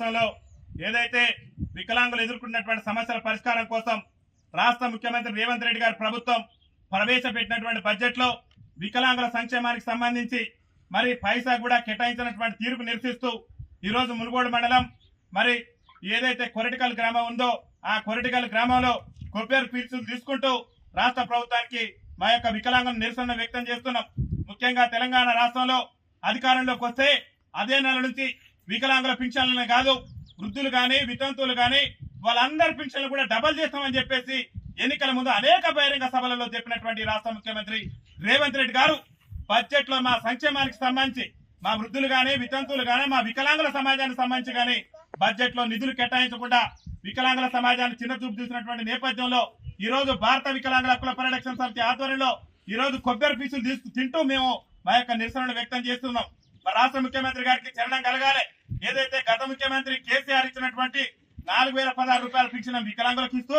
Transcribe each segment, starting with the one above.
రాష్ట్రంలో ఏదైతే వికలాంగులు ఎదుర్కొన్నటువంటి సమస్యల పరిష్కారం కోసం రాష్ట్ర ముఖ్యమంత్రి రేవంత్ రెడ్డి గారి ప్రభుత్వం ప్రవేశపెట్టినటువంటి బడ్జెట్లో వికలాంగుల సంక్షేమానికి సంబంధించి మరి పైసా కూడా కేటాయించినటువంటి తీర్పు నిరసిస్తూ ఈ రోజు మునుగోడు మండలం మరి ఏదైతే కొరటికల్ గ్రామం ఉందో ఆ కొరటికల్ గ్రామంలో కొబ్బరి పీల్చులు తీసుకుంటూ రాష్ట్ర ప్రభుత్వానికి మా యొక్క వికలాంగుల నిరసన వ్యక్తం చేస్తున్నాం. ముఖ్యంగా తెలంగాణ రాష్ట్రంలో అధికారంలోకి వస్తే అదే నెల నుంచి వికలాంగుల పింఛన్లనే కాదు వృద్ధులు కానీ వితంతువులు కానీ వాళ్ళందరి పింఛన్లు కూడా డబల్ చేస్తామని చెప్పేసి ఎన్నికల ముందు అనేక బహిరంగ సభలలో చెప్పినటువంటి రాష్ట్ర ముఖ్యమంత్రి రేవంత్ రెడ్డి గారు బడ్జెట్లో మా సంక్షేమానికి సంబంధించి మా వృద్ధులు కానీ వితంతువులు కానీ మా వికలాంగుల సమాజానికి సంబంధించి కానీ బడ్జెట్లో నిధులు కేటాయించకుండా వికలాంగుల సమాజాన్ని చిన్న చూపు చూసినటువంటి నేపథ్యంలో ఈ రోజు భారత వికలాంగుల హక్కుల పరిరక్షణ సమితి ఆధ్వర్యంలో ఈ రోజు కొబ్బరి పీసులు తీసుకు తింటూ మేము మా యొక్క నిరసనను వ్యక్తం చేస్తున్నాం. మా రాష్ట్ర ముఖ్యమంత్రి గారికి చరణం కలగాలి. ఏదైతే గత ముఖ్యమంత్రి కేసీఆర్ ఇచ్చినటువంటి నాలుగు వేల పదహారు రూపాయల పింఛన్ వికలాంగులకు ఇస్తూ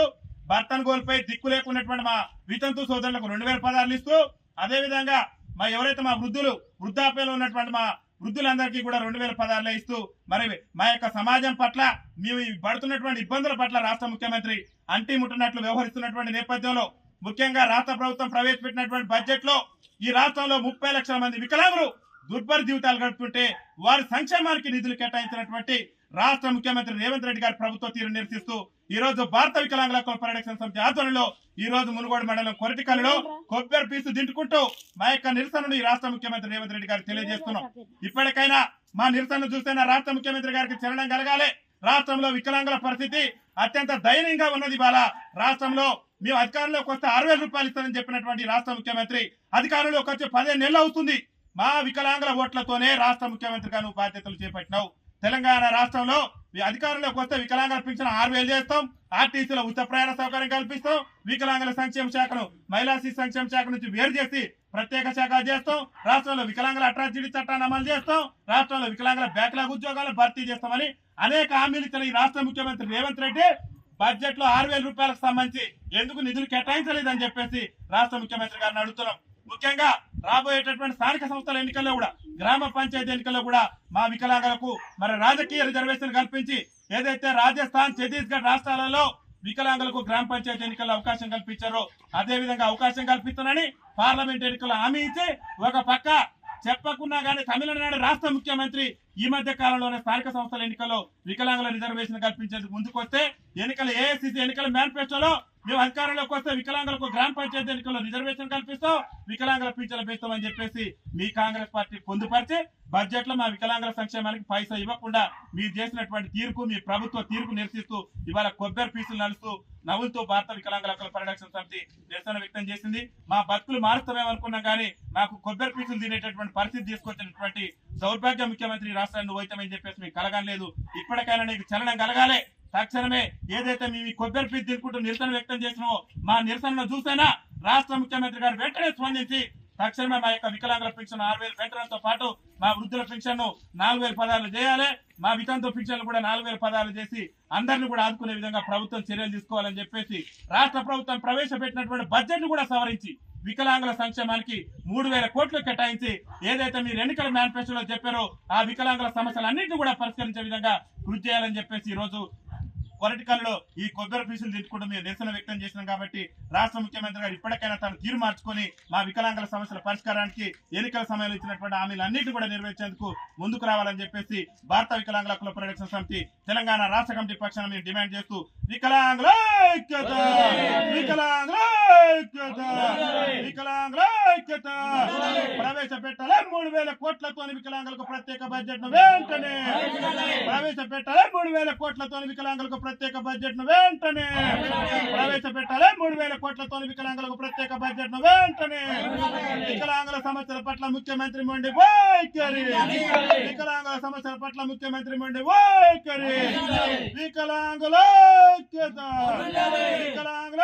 భర్తను కోల్పోయి దిక్కు లేకున్నటువంటి మా వితంతు సోదరులకు రెండు వేల పదహారులు ఇస్తూ అదే విధంగా మా ఎవరైతే మా వృద్ధులు వృద్ధాప్యంలో ఉన్నటువంటి మా వృద్ధులందరికీ కూడా రెండు వేల పదహారులో ఇస్తూ మరి మా యొక్క సమాజం పట్ల మేము పడుతున్నటువంటి ఇబ్బందుల పట్ల రాష్ట్ర ముఖ్యమంత్రి అంటి ముట్టనట్లు వ్యవహరిస్తున్నటువంటి నేపథ్యంలో ముఖ్యంగా రాష్ట్ర ప్రభుత్వం ప్రవేశపెట్టినటువంటి బడ్జెట్లో ఈ రాష్ట్రంలో ముప్పై లక్షల మంది వికలాంగులు దుర్భర జీవితాలు గడుపుతుంటే వారి సంక్షేమానికి నిధులు కేటాయించినటువంటి రాష్ట్ర ముఖ్యమంత్రి రేవంత్ రెడ్డి గారి ప్రభుత్వ తీరు నిరసిస్తూ ఈ రోజు భారత వికలాంగుల హక్కుల పరిరక్షణ సమితి ఆధ్వర్యంలో ఈ రోజు మునుగోడు మండలం కొరటికల్లో కొబ్బరి పీసు దింటుకుంటూ మా యొక్క నిరసనను ఈ రాష్ట్ర ముఖ్యమంత్రి రేవంత్ రెడ్డి గారికి తెలియజేస్తున్నాం. ఇప్పటికైనా మా నిరసనను చూస్తేనే రాష్ట్ర ముఖ్యమంత్రి గారికి చెరడం కలగాలి. రాష్ట్రంలో వికలాంగుల పరిస్థితి అత్యంత దయనీయంగా ఉన్నది ఇవాళ. రాష్ట్రంలో మేము అధికారంలోకి వస్తే ఆరు రూపాయలు ఇస్తానని చెప్పినటువంటి రాష్ట్ర ముఖ్యమంత్రి అధికారంలోకి వచ్చి పదిహేను నెలలు అవుతుంది. మా వికలాంగుల ఓట్లతోనే రాష్ట్ర ముఖ్యమంత్రిగా నువ్వు బాధ్యతలు చేపట్టినావు. తెలంగాణ రాష్ట్రంలో ఈ అధికారంలోకి వస్తే వికలాంగుల పింఛన్ ఆరు వేలు చేస్తాం. ఆర్టీసీలో ఉచిత ప్రయాణ సౌకర్యం కల్పిస్తాం. వికలాంగుల సంక్షేమ శాఖను మహిళా శిశు సంక్షేమ శాఖ నుంచి వేరు చేసి ప్రత్యేక శాఖ చేస్తాం. రాష్ట్రంలో వికలాంగుల అట్రాసిటీ చట్టాన్ని అమలు చేస్తాం. రాష్ట్రంలో వికలాంగుల బ్యాక్లాగ్ ఉద్యోగాలను భర్తీ చేస్తామని అనేక హామీలు ఇచ్చిన ఈ రాష్ట్ర ముఖ్యమంత్రి రేవంత్ రెడ్డి బడ్జెట్లో ఆరు వేల రూపాయలకు సంబంధించి ఎందుకు నిధులు కేటాయించలేదని చెప్పేసి రాష్ట్ర ముఖ్యమంత్రి గారిని అడుగుతున్నాం. ముఖ్యంగా రాబోయేటటువంటి స్థానిక సంస్థల ఎన్నికల్లో కూడా గ్రామ పంచాయతీ ఎన్నికల్లో కూడా మా వికలాంగులకు మరి రాజకీయ రిజర్వేషన్ కల్పించి ఏదైతే రాజస్థాన్ ఛత్తీస్గఢ్ రాష్ట్రాలలో వికలాంగులకు గ్రామ పంచాయతీ ఎన్నికల్లో అవకాశం కల్పించారో అదేవిధంగా అవకాశం కల్పిస్తానని పార్లమెంట్ ఎన్నికల్లో హామీ ఇచ్చి ఒక పక్క చెప్పకున్నా కానీ తమిళనాడు రాష్ట్ర ముఖ్యమంత్రి ఈ మధ్య కాలంలోనే స్థానిక సంస్థల ఎన్నికల్లో వికలాంగుల రిజర్వేషన్ కల్పించేందుకు ముందుకొస్తే ఎన్నికల ఏఐసిసి ఎన్నికల మేనిఫెస్టోలో మేము అధికారంలోకి వస్తే వికలాంగులకు గ్రామ పంచాయతీ ఎన్నికల్లో రిజర్వేషన్ కల్పిస్తాం వికలాంగుల పింఛన్లు పెంచుతామని చెప్పేసి మీ కాంగ్రెస్ పార్టీ పొందుపరిచి బడ్జెట్లో మా వికలాంగుల సంక్షేమానికి పైసా ఇవ్వకుండా మీరు చేసినటువంటి తీర్పు మీ ప్రభుత్వ తీర్పు నిరసిస్తూ ఇవాళ కొబ్బరి పీసులు నడుస్తూ నవ్వులతో భారత వికలాంగుల హక్కుల పరిరక్షణ సమితి నిరసన వ్యక్తం చేసింది. మా బతుకులు మారుస్తామేమనుకున్నాం కానీ మాకు కొబ్బరి పీసులు తినేటటువంటి పరిస్థితి తీసుకొచ్చినటువంటి దౌర్భాగ్య ముఖ్యమంత్రి రాష్ట్రాన్ని పోయితామని చెప్పేసి మీకు కలగలేదు ఇప్పటికైనా నీకు చలనం కలగాలి. తక్షణమే ఏదైతే మేము కొబ్బరి పీసు తిరుగుకుంటూ నిరసన వ్యక్తం చేసినామో మా నిరసనను చూసైనా రాష్ట్ర ముఖ్యమంత్రి గారు వెంటనే స్పందించి తక్షణమే మా యొక్క వికలాంగుల పెన్షన్ ఆరు వేలు పెంచడంతో పాటు మా వృద్ధుల పెన్షన్ నాలుగు వేల పదాలు చేయాలి. మా వితంతు పెన్షన్ కూడా నాలుగు వేల పదాలు చేసి అందరిని కూడా ఆదుకునే విధంగా ప్రభుత్వం చర్యలు తీసుకోవాలని చెప్పేసి రాష్ట్ర ప్రభుత్వం ప్రవేశపెట్టినటువంటి బడ్జెట్ను కూడా సవరించి వికలాంగుల సంక్షేమానికి మూడు వేల కోట్లు కేటాయించి ఏదైతే మీరు ఎన్నికల మేనిఫెస్టోలో చెప్పారో ఆ వికలాంగుల సమస్యలన్నింటినీ కూడా పరిష్కరించే విధంగా కృషి చేయాలని చెప్పేసి ఈ రోజు పొలిటికల్లో ఈ కొబ్బరి పీసులు తిట్టుకుంటూ మేము నిరసన వ్యక్తం చేసినాం కాబట్టి రాష్ట్ర ముఖ్యమంత్రి గారు ఇప్పటికైనా తను తీరు మార్చుకొని మా వికలాంగుల సమస్యల పరిష్కారానికి ఎన్నికల సమయంలో ఇచ్చినటువంటి హామీలు అన్నింటి కూడా నెరవేర్చేందుకు ముందుకు రావాలని చెప్పేసి భారత వికలాంగుల హక్కుల పరిరక్షణ సమితి తెలంగాణ రాష్ట్ర కమిటీ పక్షాన మేము డిమాండ్ చేస్తూ వికలాంగుల వికలాంగుల వికలాంగుల ఐక్యత ప్రవేశపెట్టాలి మూడు వేల కోట్లతో వికలాంగులకు ప్రత్యేక బడ్జెట్ను వెంటనే. ప్రవేశపెట్టాలి మూడు వేల కోట్లతో వికలాంగులకు ప్రత్యేక బడ్జెట్ను వెంటనే. ప్రవేశపెట్టాలి మూడు వేల కోట్లతో వికలాంగులకు ప్రత్యేక బడ్జెట్ను వెంటనే. వికలాంగుల సమస్యల పట్ల ముఖ్యమంత్రి మొండి వైఖరి. వికలాంగుల సమస్యల పట్ల ముఖ్యమంత్రి మొండి వైఖరి. వికలాంగుల ఐక్యత. వికలాంగుల